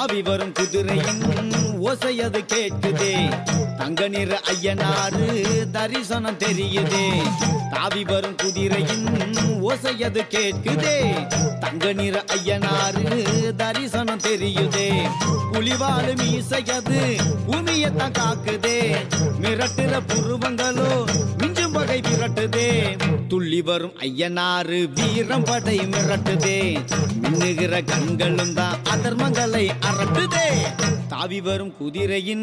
தாவி வரும் குதிரையின் ஓசையது கேட்குதே. தங்க நிற ஐயனாரு தரிசனம் தெரியுதே. தாவி வரும் குதிரையின் ஓசையது கேட்குதே. தங்க நிற ஐயனாறு தரிசனம் தெரியுதே. புலிவாலு மீசையது பூமியத்தான் காக்குதே. மிரட்டுற புருவங்களோ துள்ளி வரும் ஐயனாரு வீரம் படை மிரட்டுதே. மின்னுகிற கண்களும் தான் அதர்மங்களை அரட்டுதே தாவி வரும் குதிரையின்